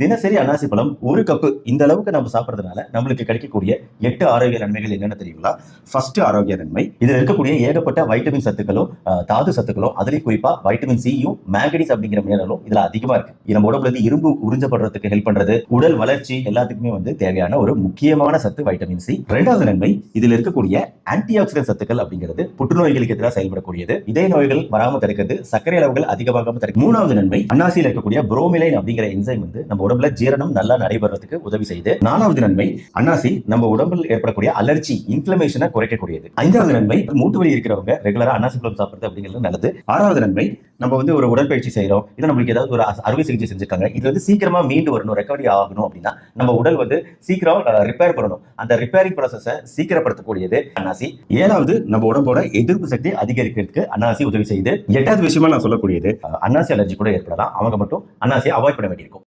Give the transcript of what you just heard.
தினசரி அன்னாசி பழம் ஒரு கப்பு இந்த அளவுக்கு நம்ம சாப்பிட்றதுனால நம்மளுக்கு கிடைக்கக்கூடிய எட்டு ஆரோக்கிய நன்மைகள் என்னென்ன தெரியுங்களா? ஃபர்ஸ்ட் ஆரோக்கிய நன்மை. இதுல இருக்கக்கூடிய ஏகப்பட்ட வைட்டமின் சத்துக்களும் தாது சத்துக்களும் அதுலயும் குறிப்பா வைட்டமின் சியும் மேங்கனீஸ் அப்படிங்கிற மினரலும் இதுல அதிகமா இருக்கு. நம்ம உடம்புல இருந்து இரும்பு உறிஞ்சப்படுறதுக்கு ஹெல்ப் பண்றது உடல் வளர்ச்சி எல்லாத்துக்குமே வந்து தேவையான ஒரு முக்கியமான சத்து வைட்டமின் சி ரெண்டாவது நன்மை இதுல இருக்கக்கூடிய ஆன்டி ஆக்சிடென்ட் சத்துக்கள் அப்படிங்கிறது புற்றுநோய்களுக்கு எதிராக செயல்படக்கூடியது. இதய நோய்கள் வராமல் தடுக்கிறது சர்க்கரை அளவுகள் அதிகமாகாமல் தடுக்கிறது. மூணாவது நன்மை அன்னாசியில் இருக்கக்கூடிய புரோமிலைன் அப்படிங்கிற என்சைம் வந்து நம்ம உடம்புல ஜீரணம் நல்லா நடைபெறதுக்கு உதவி செய்யுது. நாலாவது நன்மை அன்னாசி நம்ம உடம்புல ஏற்படக்கூடிய அலர்ஜி இன்ஃபிளமேஷனை குறைக்கக்கூடியது. ஐந்தாவது நன்மை மூட்டு வலி இருக்கிறவங்க ரெகுலரா அன்னாசி பழம் சாப்பிடுறது அப்படிங்கிறது நல்லது. ஆறாவது நன்மை நம்ம வந்து ஒரு உடற்பயிற்சி செய்யறோம் இதை நம்மளுக்கு ஏதாவது ஒரு அறுவை சிகிச்சை செஞ்சுருக்காங்க. இது வந்து சீக்கிரமா மீண்டு வரணும் ரெக்கவரி ஆகணும் அப்படின்னா நம்ம உடல் வந்து சீக்கிரம் ரிப்பேர் பண்ணணும். அந்த ரிப்பேரிங் ப்ராசஸை சீக்கிரப்படுத்தக்கூடியது அன்னாசி. ஏழாவது நம்ம உடம்போட எதிர்ப்பு சக்தி அதிகரிக்கிறதுக்கு அன்னாசி உதவி செய்யுது. எட்டாவது விஷயமா நான் சொல்லக்கூடியது அன்னாசி அலர்ஜி கூட ஏற்படலாம். அவங்க மட்டும் அன்னாசியை அவாய்ட் பண்ண வேண்டியிருக்கும்.